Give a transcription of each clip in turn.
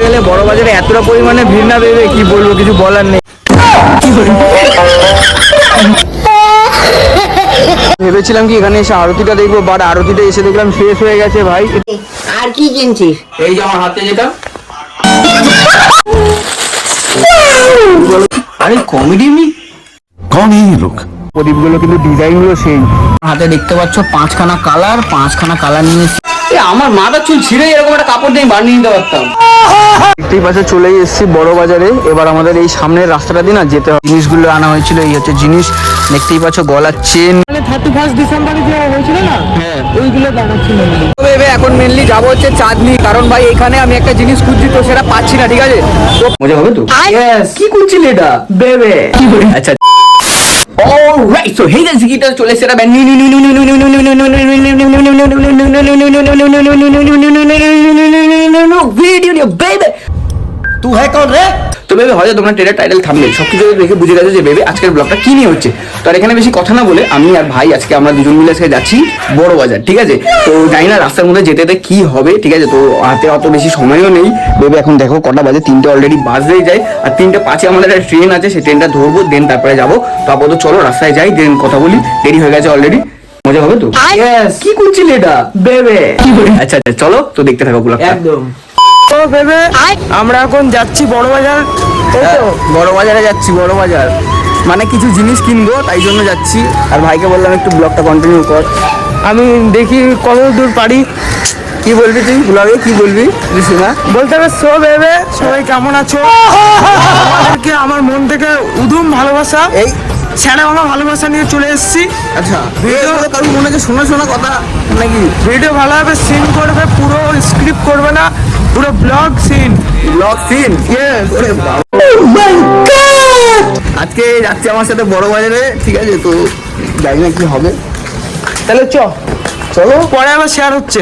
গেলে বড় বাজারে এতটা পরিমাণে ভিড় না ভেবে কি বলব কিছু বলার নেই। ভেবেছিলাম কি এখানে এসে আরতিটা দেখব বাট আরতিটা এসে দেখলাম শেষ হয়ে গেছে ভাই। আর কি কিনছিস? এই যে আমার হাতে যেটা। আরে কমেডি মি। কোন লোক। প্রদীপগুলো কিন্তু ডিজাইনগুলো সেই। হাতে দেখতে পাচ্ছ পাঁচখানা কালার পাঁচখানা কালার নিয়ে এ, আমার মাথার চুল ছিঁড়ে এরকম একটা কাপড় দিয়ে বানিয়ে নিতে পারতাম। দেখতেই পাশে চলেই এসেছি বড় বাজারে। এবার আমাদের এই সামনের রাস্তাটা দিয়ে না যেতে হবে। জিনিসগুলো আনা হয়েছিল এই হচ্ছে জিনিস। দেখতেই পাচ্ছ গলার চেন। থার্টি ফার্স্ট ডিসেম্বরে যে হয়েছিল না হ্যাঁ। ওইগুলো দেখাচ্ছিল। ভেবে এখন মেনলি যাব হচ্ছে চাঁদনি। কারণ ভাই এখানে আমি একটা জিনিস খুঁজছি তো সেটা পাচ্ছি না ঠিক আছে? তো মজা হবে তো? কি খুঁজছিলি এটা? বেবে আচ্ছা। Alright so hey guys guitar চলে এসেছে এটা নি নি নি নি নি নি নি নি নি নি নি নি নি তো বেবে হয়তো তোমরা ট্রেলার টাইটেল থামলে সবকিছু দেখে বুঝে গেছো যে বেবে আজকের ব্লগটা কি নিয়ে হচ্ছে। তো আর এখানে বেশি কথা না বলে আমি আর ভাই আজকে আমরা দুজন মিলে আজকে যাচ্ছি বড় বাজার ঠিক আছে? তো জানি না রাস্তার মধ্যে যেতে যেতে কি হবে ঠিক আছে? তো হাতে অত বেশি সময়ও নেই। বেবে এখন দেখো কটা বাজে তিনটে অলরেডি বাজতেই যায়। আর তিনটে পাঁচে আমাদের একটা ট্রেন আছে সেই ট্রেনটা ধরবো দেন তারপরে যাব। তো আপাতত চলো রাস্তায় যাই দেন কথা বলি। দেরি হয়ে গেছে অলরেডি মজা হবে তো? কি করছিলি এটা? বেবে। আচ্ছা আচ্ছা চলো তো দেখতে থাকো একদম। ভেবে আমরা এখন যাচ্ছি বড় বাজার তো? হ্যাঁ, বড় বাজারে যাচ্ছি বড় বাজার মানে কিছু জিনিস কিনবো তাই জন্য যাচ্ছি। আর ভাইকে বললাম একটু ব্লগটা কন্টিনিউ কর। আমি দেখি কত দূর পারি। কি বলবি তুই? ব্লগে কি বলবি? ঋষিমা বলতে হবে সো ভেবে সবাই কেমন আছো? আমাদেরকে আমার মন থেকে উদুম ভালোবাসা এই ছেড়ে আমার ভালোবাসা নিয়ে চলে এসেছি। আচ্ছা ভিডিও কারণ মনে হচ্ছে শোনা শোনা কথা নাকি? ভিডিও ভালোভাবে সিন করবে পুরো স্ক্রিপ্ট করবে না। পুরো ব্লগ সিন ব্লগ সিন আজকে যাচ্ছি আমার সাথে বড় বাজারে ঠিক আছে? তো জানি না কি হবে। তাহলে চ চলো। পরে আবার শেয়ার হচ্ছে।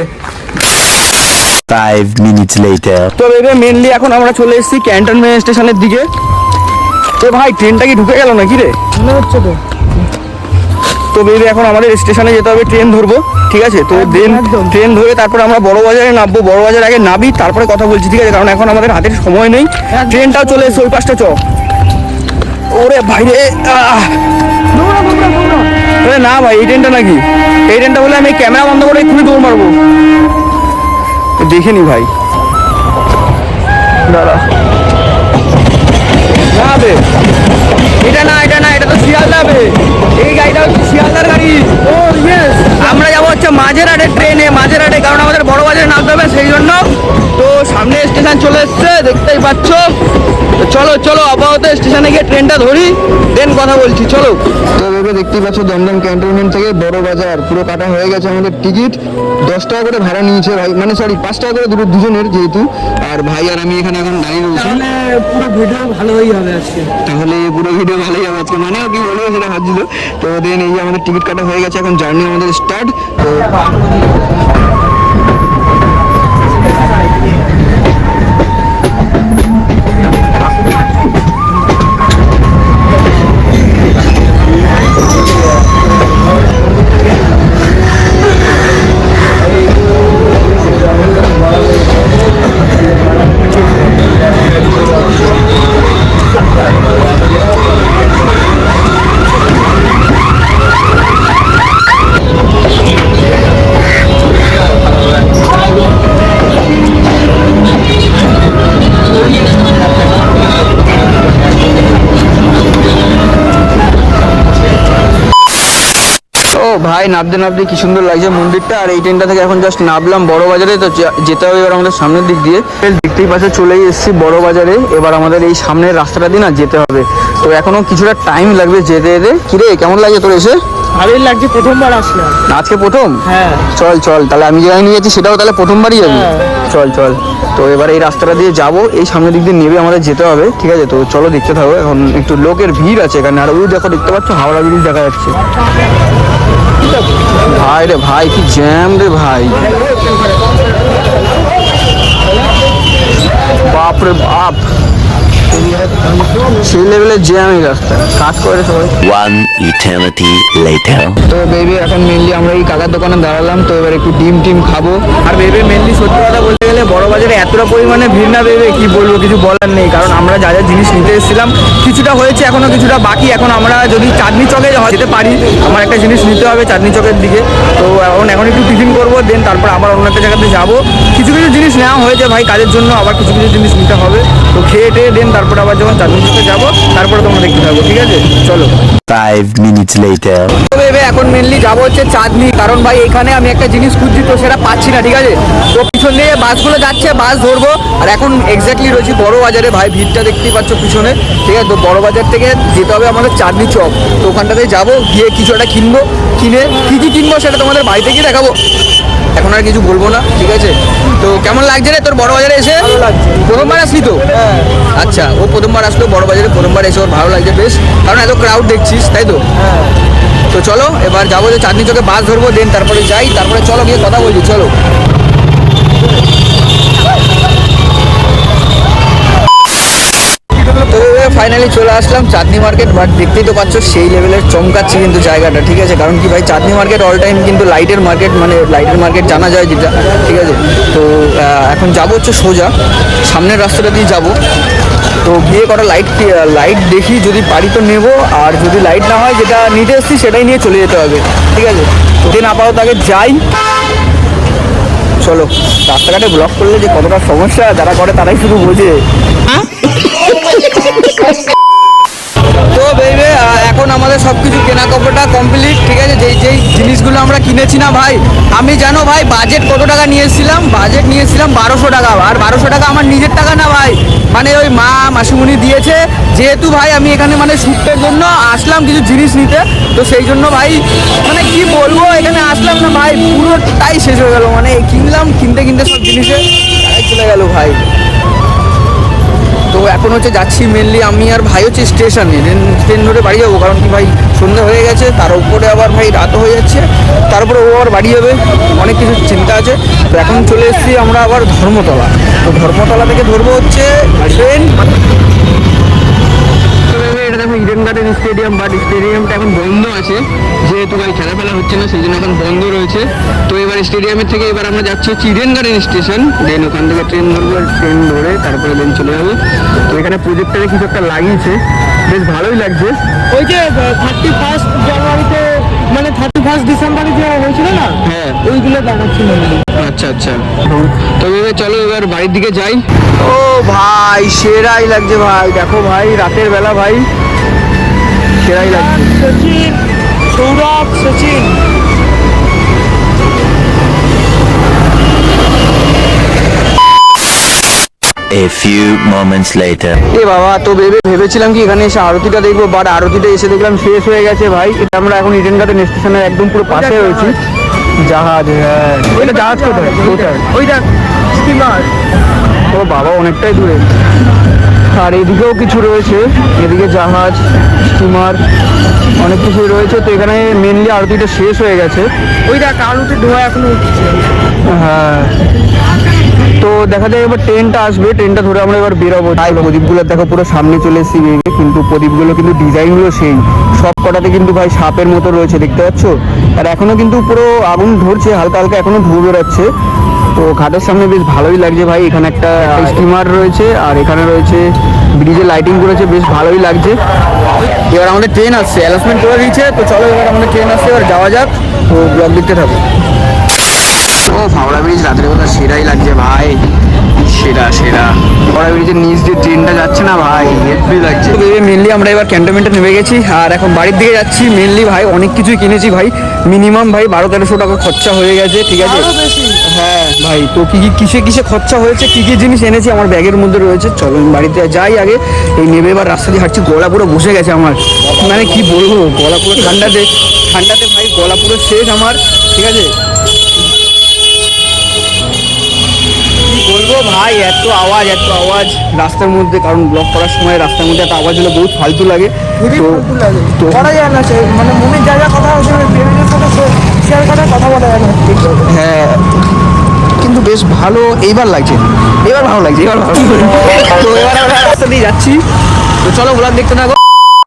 ফাইভ মিনিটস লেটার তো এবার মেনলি এখন আমরা চলে এসেছি ক্যান্টনমেন্ট স্টেশনের দিকে। তো ভাই ট্রেনটা কি ঢুকে গেল নাকি রে? মনে হচ্ছে তো। তো বেবি এখন আমাদের স্টেশনে যেতে হবে ট্রেন ধরবো ঠিক আছে? তো দেন ট্রেন ধরে তারপর আমরা বড় বাজারে নামবো বড় বাজার আগে নাবি তারপরে কথা বলছি ঠিক আছে? কারণ এখন আমাদের হাতের সময় নেই। ট্রেনটাও চলে এসে ওই পাশটা চ ওরে ভাইরে! আরে না ভাই এই ট্রেনটা নাকি? এই ট্রেনটা হলে আমি ক্যামেরা বন্ধ করে এক্ষুনি দৌড় মারবো। তো দেখে নি ভাই। দাঁড়া। না বে। স্টেশনে গিয়ে ট্রেনটা ধরি দেন কথা বলছি চলো। তো এভাবে দেখতেই পাচ্ছ দমদম ক্যান্টনমেন্ট থেকে বড় বাজার। পুরো কাটা হয়ে গেছে আমাদের টিকিট। দশ টাকা করে ভাড়া নিয়েছে ভাই। মানে সরি পাঁচ টাকা করে দুটো দুজনের যেহেতু। আর ভাই আর আমি এখানে এখন দাঁড়িয়ে রয়েছি। পুরো ভিডিও ভালোই হবে আজকে। তাহলে পুরো ভিডিও ভালোই হবে আজকে। মানে কি বলব সেটা ভাবছিল তো দেন এই যে আমাদের টিকিট কাটা হয়ে গেছে এখন জার্নি আমাদের স্টার্ট তো ভাই নাবতে নাবতে কি সুন্দর লাগছে মন্দিরটা। আর এই ট্রেনটা থেকে এখন জাস্ট নামলাম বড় বাজারে তো যেতে হবে এবার আমাদের সামনের দিক দিয়ে। দেখতেই পাশে চলেই এসেছি বড় বাজারে। এবার আমাদের এই সামনের রাস্তাটা দিয়ে না যেতে হবে। তো এখনও কিছুটা টাইম লাগবে যেতে যেতে। কিরে কেমন লাগে তোর এসে? ভালোই লাগছে প্রথমবার আসলাম। আজকে প্রথম? হ্যাঁ। চল চল তাহলে আমি যেখানে নিয়ে যাচ্ছি সেটাও তাহলে প্রথমবারই যাবি। হ্যাঁ। চল চল। তো এবার এই রাস্তাটা দিয়ে যাব। এই সামনের দিক দিয়ে নেবে আমাদের যেতে হবে ঠিক আছে? তো চলো দেখতে থাকো। এখন একটু লোকের ভিড় আছে এখানে। আর ওই দেখো দেখতে পাচ্ছ হাওড়া ব্রিজ দেখা যাচ্ছে। ভাই রে ভাই কি জ্যাম রে ভাই। বাপ রে বাপ। সেই লেভেলের জ্যাম রাস্তা কাজ করে সবাই। One eternity later. তো বেবি এখন মেনলি আমরা এই কাকার দোকানে দাঁড়ালাম তো এবার একটু ডিম টিম খাব। আর বেবি মেনলি সত্যি কথা বলতে গেলে বড় বাজারে এতটা পরিমাণে ভিড় না বেবে কি বলব কিছু বলার নেই। কারণ আমরা যা যা জিনিস নিতে এসেছিলাম কিছুটা হয়েছে এখনও কিছুটা বাকি। এখন আমরা যদি চাঁদনি চকে যেতে পারি। আমার একটা জিনিস নিতে হবে চাঁদনি চকের দিকে। তো এখন এখন একটু টিফিন করব দেন তারপর আবার অন্য একটা জায়গাতে যাব। কিছু কিছু জিনিস নেওয়া হয়েছে ভাই কাজের জন্য। আবার কিছু কিছু জিনিস নিতে হবে। তো খেয়ে টেয়ে দেন তারপর আবার যখন চাঁদনি চকে যাব তারপরে তোমরা দেখতে থাকব ঠিক আছে? চলো. ভেবে এখন মেনলি যাব হচ্ছে চাঁদনি। কারণ ভাই এখানে আমি একটা জিনিস খুঁজছি তো সেটা পাচ্ছি না ঠিক আছে? তো পিছন দিয়ে বাসগুলো যাচ্ছে বাস ধরবো। আর এখন এক্স্যাক্টলি রয়েছি বড় বাজারে। ভাই ভিড়টা দেখতেই পাচ্ছ পিছনে। ঠিক আছে তো বড় বাজার থেকে যেতে হবে আমাদের চাঁদনি চক। তো ওখানটাতে যাব গিয়ে কিছু একটা কিনবো কিনে কী কী কিনবো সেটা তোমাদের বাড়িতে গিয়ে দেখাবো। এখন আর কিছু বলব না ঠিক আছে? তো কেমন লাগছে রে তোর বড় বাজারে এসে? প্রথমবার আসলি তো? আচ্ছা ও প্রথমবার আসলো বড় বাজারে প্রথমবার এসে ওর ভালো লাগছে বেশ। কারণ এত ক্রাউড দেখছিস তাই তো? তো চলো এবার যাব যে চাঁদনি চোখে বাস ধরবো দেন তারপরে যাই তারপরে চলো গিয়ে কথা বলছি চলো। তো ফাইনালি চলে আসলাম। চাঁদনি মার্কেট বাট দেখতেই তো পাচ্ছ সেই লেভেলের চমকাচ্ছে কিন্তু জায়গাটা, ঠিক আছে? কারণ কি ভাই, চাঁদনি মার্কেট অল টাইম কিন্তু লাইটের মার্কেট মানে লাইটের মার্কেট জানা যায় যেটা, ঠিক আছে? তো এখন যাব হচ্ছে সোজা। সামনের রাস্তাটা দিয়ে যাব। তো গিয়ে কটা লাইট লাইট দেখি, যদি পারি তো নেব। আর যদি লাইট না হয়, যেটা নিতে এসেছি, সেটাই নিয়ে চলে যেতে হবে, ঠিক আছে? দিন আপাতত আগে যাই। চলো, রাস্তাঘাটে ব্লক করলে যে কতটা সমস্যা, যারা করে তারাই শুধু বোঝে। তো বেবে এখন আমাদের সব কিছু কেনা কাপড়টা কমপ্লিট ঠিক আছে? যেই যেই জিনিসগুলো আমরা কিনেছি না ভাই, আমি জানো ভাই বাজেট কত টাকা নিয়ে এসেছিলাম? বাজেট নিয়ে এসেছিলাম বারোশো টাকা। আর বারোশো টাকা আমার নিজের টাকা না ভাই। মানে ওই মা মাসিমুনি দিয়েছে, যেহেতু ভাই আমি এখানে মানে শ্যুটের জন্য আসলাম কিছু জিনিস নিতে, তো সেই জন্য ভাই মানে কি বলব, এখানে আসলাম না ভাই, পুরোটাই শেষ হয়ে গেল। মানে কিনলাম, কিনতে কিনতে সব জিনিসে চলে গেল ভাই। তো এখন হচ্ছে যাচ্ছি মেনলি আমি আর ভাই হচ্ছে স্টেশনে ট্রেন ট্রেন ধরে বাড়ি যাব, কারণ কি ভাই সন্ধ্যা হয়ে গেছে, তার উপরে আবার ভাই রাতও হয়ে যাচ্ছে তারপরে ও আবার বাড়ি যাবে, অনেক কিছু চিন্তা আছে। তো এখন চলে এসেছি আমরা আবার ধর্মতলা। তো ধর্মতলা থেকে ধরবো হচ্ছে ট্রেন দেখো ইডেন গার্ডেন স্টেডিয়াম বাট স্টেডিয়ামটা এখন বন্ধ আছে। যেহেতু ভাই খেলা ফেলা হচ্ছে না সেই জন্য এখন বন্ধ রয়েছে। তো এবার স্টেডিয়ামের থেকে এবার আমরা যাচ্ছি হচ্ছে ইডেন গার্ডেন স্টেশন দেন ওখান থেকে ট্রেন ধরবো ট্রেন ধরে তারপরে দেন চলে যাব। তো এখানে প্রজেক্টারে কিছু একটা লাগিয়েছে। বেশ ভালোই লাগছে। ওই যে থার্টি ফার্স্ট জানুয়ারিতে মানে ফার্স্ট ডিসেম্বরে যে হয়েছিল না হ্যাঁ। ওইগুলো দেখাচ্ছি আচ্ছা আচ্ছা। তো এবার চলো এবার বাড়ির দিকে যাই। ও ভাই সেরাই লাগছে ভাই। দেখো ভাই রাতের বেলা ভাই সেরাই লাগছে। Sachin Sourav Sachin. A few moments later. এ বাবা তো ভেবে ভেবেছিলাম কি এখানে এসে আরতিটা দেখব বাট আরতিটা এসে দেখলাম শেষ হয়ে গেছে ভাই। এটা আমরা এখন ইডেন গার্ডেন স্টেশনের একদম পুরো পাশে রয়েছি। জাহাজ হ্যাঁ। ওইটা জাহাজ কোথায়? কোথায় ওই দেখ স্টিমার ও বাবা অনেকটাই দূরে। আর এদিকেও কিছু রয়েছে। এদিকে জাহাজ স্টিমার অনেক কিছুই রয়েছে। তো এখানে মেনলি আরতিটা শেষ হয়ে গেছে। ওই দেখ আলুতে ধোয়া এখনও উঠছে। হ্যাঁ। তো দেখা যায় এবার ট্রেনটা আসবে ট্রেনটা ধরে আমরা এবার বেরোবো। তাই প্রদীপগুলো দেখো পুরো সামনে চলে এসেছি কিন্তু প্রদীপগুলো কিন্তু ডিজাইনগুলো সেই। সব কটাতে কিন্তু ভাই সাপের মতো রয়েছে দেখতে পাচ্ছ? আর এখনও কিন্তু পুরো আগুন ধরছে হালকা হালকা এখনও ধুয়ে বেরোচ্ছে। তো ঘাটের সামনে বেশ ভালোই লাগছে ভাই এখানে একটা স্টিমার রয়েছে আর এখানে রয়েছে ব্রিজে লাইটিং করেছে বেশ ভালোই লাগছে। এবার আমাদের ট্রেন আসছে অ্যানাউন্সমেন্ট করে দিয়েছে তো চলো এবার আমাদের ট্রেন আসছে এবার যাওয়া যাক তো ব্লগ দেখতে থাকো। ও হাওড়া ব্রিজ রাতের বেলা সেরাই লাগছে ভাই। সেরা সেরা। হাওড়া ব্রিজের নিচ দিয়ে ট্রেনটা যাচ্ছে না ভাই হেভি লাগছে। মেনলি আমরা এবার ক্যান্টনমেন্টে নেমে গেছি আর এখন বাড়ির দিকে যাচ্ছি। মেনলি ভাই অনেক কিছুই কিনেছি ভাই। মিনিমাম ভাই বারো তেরোশো টাকা খরচা হয়ে গেছে ঠিক আছে? হ্যাঁ ভাই তো কি কি কিসে কিসে খরচা হয়েছে কি কি জিনিস এনেছি আমার ব্যাগের মধ্যে রয়েছে। চলো বাড়িতে যাই আগে। এই নেবে এবার রাস্তা দিয়ে হাঁটছি গলা পুরো বসে গেছে আমার। মানে কি বলব গলা পুরো ঠান্ডাতে ঠান্ডাতে ভাই গলা পুরো শেষ আমার ঠিক আছে? বলব ভাই এত আওয়াজ এত আওয়াজ। রাস্তার মধ্যে কারণ ব্লক করার সময় রাস্তার মধ্যে এত আওয়াজ হলে বহুত ফালতু লাগে। তো করা যায় না মানে মনের জায়গা কথা হচ্ছে ফ্যামিলির সাথে শেয়ার করার কথা বলা যায় না। হ্যাঁ। কিন্তু বেশ ভালো এইবার লাগছে। এবার ভালো লাগছে এবার ভালো তো এবার আমরা রাস্তা দিয়ে যাচ্ছি। তো চলো ব্লগ দেখতে থাকো।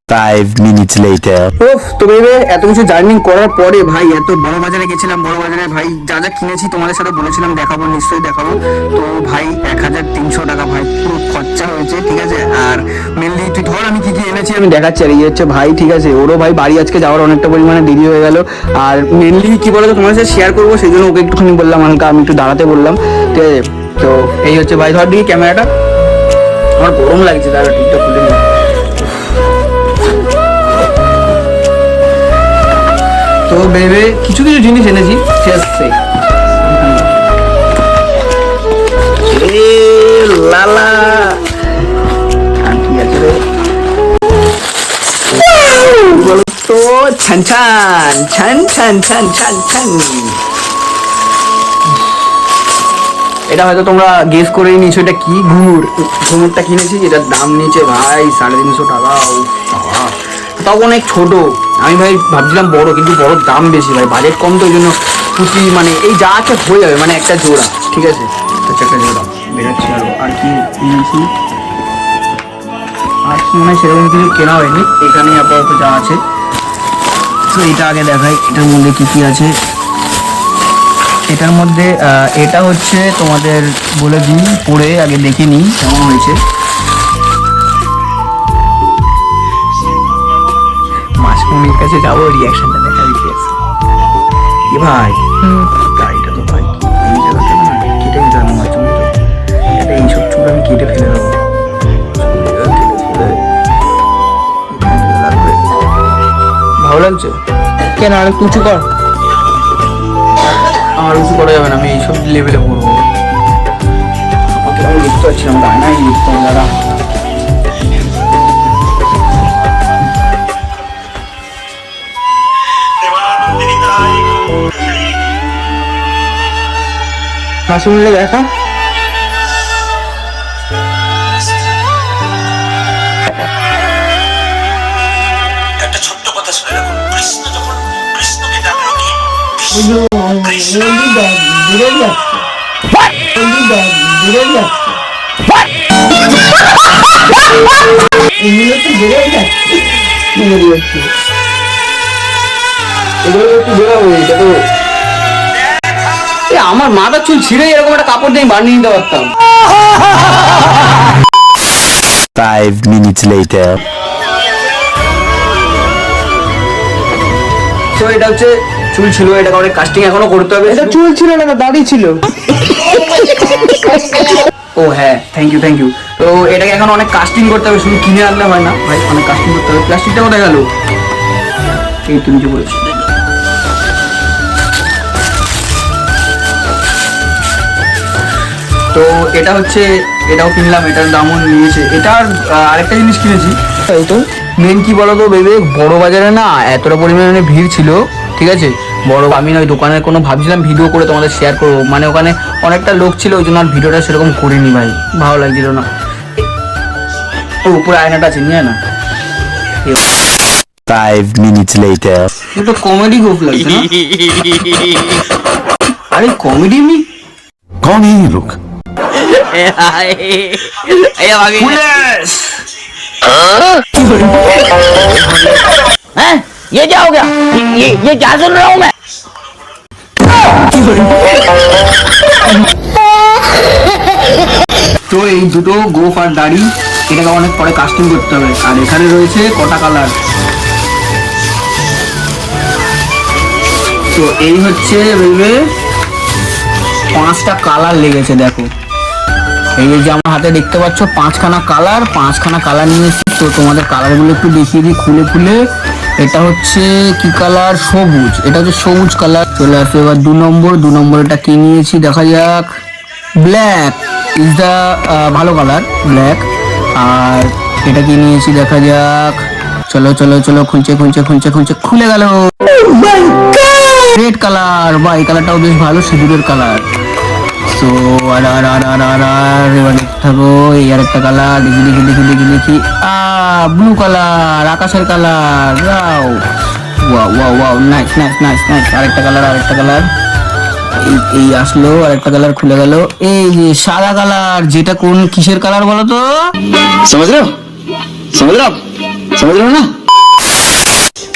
Five minutes later. ওফ তো ভেবে এত কিছু জার্নি করার পরে ভাই, এত বড় বাজারে গেছিলাম, বড় বাজারে, ভাই, যা যা কিনেছি তোমাদের সাথে বলেছিলাম, দেখাবো, নিশ্চয়ই দেখাবো। তো ভাই, এক হাজার তিনশো টাকা, ভাই, পুরো খরচা হয়েছে, ঠিক আছে? আর মেনলি তুই ধর আমি কি কি এনেছি, আমি দেখাচ্ছি। আর এই হচ্ছে ভাই, ঠিক আছে? ওরও ভাই বাড়ি আজকে যাওয়ার অনেকটা পরিমাণে দেরি হয়ে গেল। আর মেনলি কি বলতো তোমার সাথে শেয়ার করব, সেই জন্য ওকে একটুখানি বললাম, হালকা আমি একটু দাঁড়াতে বললাম, ঠিক আছে? তো এই হচ্ছে ভাই, ধর দিকে ক্যামেরাটা আমার গরম লাগছে তার ঠিকঠাক খুলে নিই। তো ভেবে কিছু কিছু জিনিস এনেছি লালা। রে? তো ছান ছান ছান ছান ছান ছান ছান। এটা হয়তো তোমরা গেস করেই নিয়েছো এটা কি ঘুর ঘুমুরটা কিনেছি এটার দাম নিয়েছে ভাই সাড়ে তিনশো টাকা বাবা। অনেক ছোট আমি ভাই ভাবছিলাম বড়, কিন্তু বড় দাম বেশি ভাই। বাজেট কম তো ওই জন্য প্রতি মানে এই যা আছে হয়ে যাবে মানে একটা জোড়া, ঠিক আছে? আচ্ছা একটা জোড়া বেরোচ্ছি আরও। আর কি নিয়েছি আর মনে হয় সেরকম কিছু কেনা হয়নি। এখানে আপাতত যা আছে। তো এটা আগে দেখাই, এটার মধ্যে কি কি আছে? এটার মধ্যে এটা হচ্ছে তোমাদের বলে দিই, পরে আগে দেখে নিই কেমন হয়েছে। মাসমুনির কাছে যাব রিয়াকশনটা দেখা দিতে এ ভাই? গাড়িটা তো ভাই এই জায়গাটা না কেটে নিতে হবে তো। এটা এইসব চুল আমি কেটে ফেলে দেবো। ভালো লাগছে? কেন আর উঁচু কর। আমার উঁচু করা যাবে না আমি এইসব লেভেলে পড়ব। আমাকে আমি লিখতে পারছি না আমার লিখতে হবে হাসি দেখা। একটা ছোট্ট কথা শুনে রাখুন কৃষ্ণ যখন কৃষ্ণকে ডাকলো কি ওই দেখ দূরে যাচ্ছে। দূরে যাচ্ছে। এগুলো তো দূরে যাচ্ছে। এগুলো একটু বেরোবো এটা তো এ, আমার মাথার চুল ছিঁড়ে এরকম একটা কাপড় দিয়ে বানিয়ে নিতে পারতাম। Five minutes later. তো এটা হচ্ছে চুল ছিল এটা অনেক কাস্টিং এখনও করতে হবে। এটা চুল ছিল না দাড়ি ছিল। ও হ্যাঁ থ্যাংক ইউ থ্যাংক ইউ তো এটাকে এখন অনেক কাস্টিং করতে হবে শুধু কিনে আনলে হয় না। ভাই অনেক কাস্টিং করতে হবে। প্লাস্টিকটা কোথায় গেল। এই তুমি যে বলেছ। তো এটা হচ্ছে এটাও কিনলাম এটার দামও নিয়েছে। এটার আরেকটা জিনিস কিনেছি। তাই তো। মেন কি বলো তো ভেবে বড় বাজারে না এতটা পরিমাণে মানে ভিড় ছিল ঠিক আছে? বড় আমি ওই দোকানের কোনো ভাবছিলাম ভিডিও করে তোমাদের শেয়ার করব। মানে ওখানে অনেকটা লোক ছিল ওই জন্য আর ভিডিওটা সেরকম করিনি ভাই ভালো লাগছিল না। ও উপরে আয়নাটা আছে নিয়ে না। ফাইভ লেটার কমেডি গোপ লাগছে আরে কমেডি মি কমেডি এই লোক हैं ये क्या हो गया ये ये क्या सुन रहा हूँ मैं তো এই দুটো গোফ আর দাড়ি এটাকে অনেক পরে কাস্টিং করতে হবে আর এখানে রয়েছে কটা কালার তো এই হচ্ছে ভেবে পাঁচটা কালার লেগেছে দেখো এই যে আমার হাতে দেখতে পাচ্ছ, পাঁচখানা কালার পাঁচখানা কালার নিয়েছি তো তোমাদের কালারগুলো একটু দেখিয়ে দিই খুলে খুলে। এটা হচ্ছে কি কালার? সবুজ। এটা হচ্ছে সবুজ কালার। চলে আসবে এবার দু নম্বর। দু নম্বরটা কি নিয়েছি? দেখা যাক। ব্ল্যাক ইজ দ্য ভালো কালার ব্ল্যাক আর এটা কি নিয়েছি? দেখা যাক। চলো চলো চলো, খুলছে খুলছে খুলছে খুলছে, খুলে গেল। Red colour. বা এই কালারটাও বেশ ভালো, সিঁদুরের কালার। সো আর আর আর আর আর এবার দেখতে থাকব এই আর একটা কালার দেখি দেখি দেখি দেখি দেখি আ ব্লু কালার আকাশের colour wow wow wow wow nice nice nice nice আরেকটা কালার আরেকটা কালার এই আসলো আর একটা কালার খুলে গেল। এই যে সাদা কালার যেটা কোন কিসের কালার বলো তো? সমুদ্র সমুদ্র সমুদ্র না?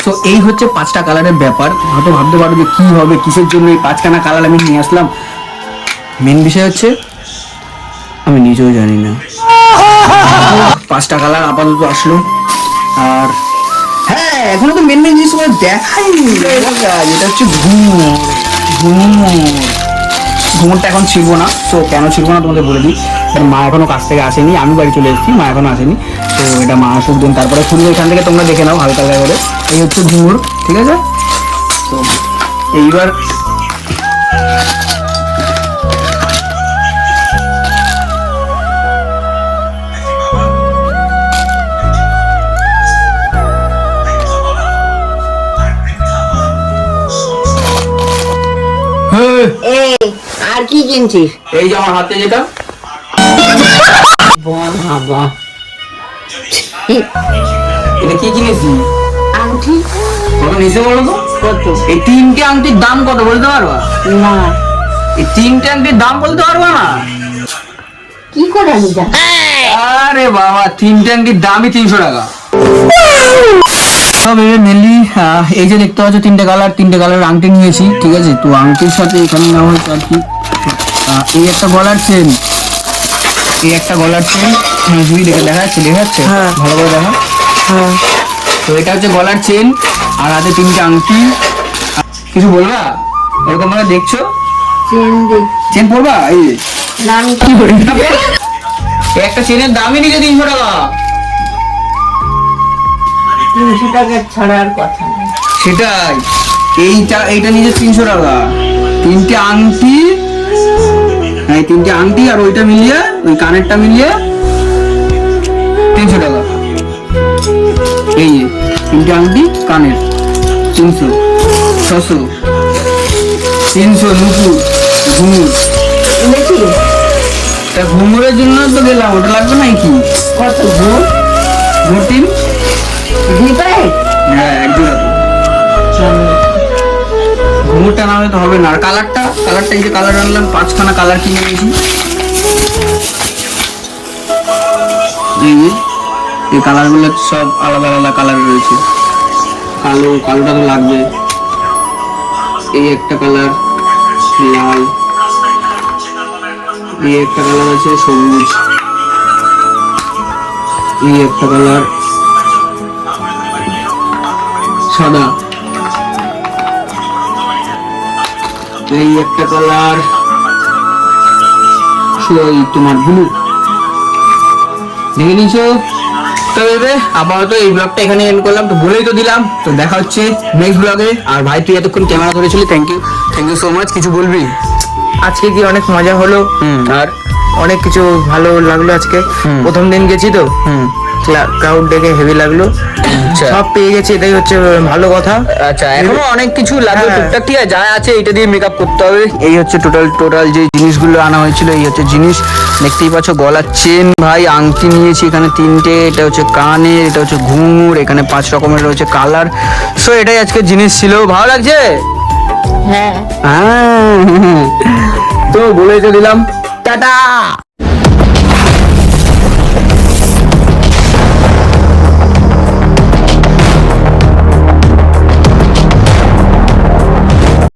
তো এই হচ্ছে পাঁচটা কালারের ব্যাপার। হয়তো ভাবতে পারো যে কি হবে কিসের জন্য এই পাঁচখানা কালার আমি নিয়ে আসলাম। মেন বিষয় হচ্ছে, আমি নিজেও জানি না। পাঁচটা কালার আপাতত আসলো। আর হ্যাঁ এখনও তো মেন মেন জিনিসগুলো দেখাইনি। এটা হচ্ছে ঘুমুর ঘুমুর। ঘুমুরটা এখন ছিলবো না, তো কেন ছিলবো না তোমাদের বলে দিই। কারণ মা এখনও কাছ থেকে আসেনি, আমি বাড়ি চলে এসেছি, মা এখনও আসেনি। তো এটা মা আসুক, দিন তারপরে খুলবো এখান থেকে তোমরা দেখে নাও হালকা হালকা করে। এই হচ্ছে ঘুমুর, ঠিক আছে? তো এইবার এই আর কি কিনছিস? এই যে আমার হাতে যেটা। বাবা। এটা কি কিনেছি আংটি। কত নিচে বলো তো? কত? এই তিনটে আংটির দাম কত বলতে পারবা? না। এই তিনটে আংটির দাম বলতে পারবা না? কি করে আমি জানি? আরে বাবা তিনটে আংটির দামই তিনশো টাকা। তবে মেনলি এই যে দেখতে পাচ্ছ তিনটে কালার তিনটে কালার আংটি নিয়েছি ঠিক আছে? তো আংটির সাথে এখানে নেওয়া হয়েছে আর কি এই একটা গলার চেন এই একটা গলার চেন জুই দেখে দেখা যাচ্ছে দেখা যাচ্ছে হ্যাঁ। ভালো করে দেখা হ্যাঁ। তো এটা হচ্ছে গলার চেন আর হাতে তিনটে আংটি। কিছু বলবা? এরকম ভাবে দেখছ? চেন পরবা? এই একটা চেনের দামই নিচে তিনশো টাকা। তিনশো টাকা কথা সেটাই। এইটা এইটা নিজে তিনশো টাকা। তিনটে আংটি হ্যাঁ তিনটে আংটি আর ওইটা মিলিয়ে ওই কানেরটা মিলিয়ে তিনশো টাকা। এই তিনটে আংটি কানের। তিনশো ছশো তিনশো নুপুর ঘুমুর তা ঘুমুরের জন্য তো গেলাম ওটা লাগবে না কি কত ভোট দিপাই? হ্যাঁ এক জোড়া তো ঘুমুরটা না হলে তো হবে না। আর কালারটা? কালারটা এই যে কালার আনলাম পাঁচখানা কালার কিনে নিয়েছি এই কালারগুলো সব আলাদা আলাদা কালার রয়েছে। কালো কালোটা তো লাগবে। এই একটা কালার লাল। এই একটা কালার আছে সবুজ। এই একটা কালার সাদা এই একটা কালার। ওই তোমার ব্লু। দেখে নিছো তো এবারে আপাতত এই ব্লগটা এখানে এন্ড করলাম তো বলেই তো দিলাম। তো দেখা হচ্ছে নেক্সট ব্লগে আর ভাই তুই এতক্ষণ camera ধরেছিলি thank you thank you so much কিছু বলবি? আজকে কি অনেক মজা হলো? আর অনেক কিছু ভালো লাগল আজকে। প্রথম দিন গেছি তো। হুম। ক্রাউড দেখে হেভি লাগল। আচ্ছা। সব পেয়ে গেছি এটাই হচ্ছে ভালো কথা। আচ্ছা এখনও অনেক কিছু লাগবে হ্যাঁ। টুকটাক ঠিক আছে যা আছে এটা দিয়ে মেকআপ করতে হবে। এই হচ্ছে টোটাল টোটাল যে জিনিসগুলো আনা হয়েছিল এই হচ্ছে জিনিস। দেখতেই পাচ্ছ গলার চেন ভাই আংটি নিয়েছি এখানে তিনটে এটা হচ্ছে কানের এটা হচ্ছে ঘুঙুর এখানে পাঁচ রকমের রয়েছে কালার। সো এটাই আজকে জিনিস ছিল ভালো লাগছে? হ্যাঁ। হ্যাঁ। তো বলে তো দিলাম। টাটা।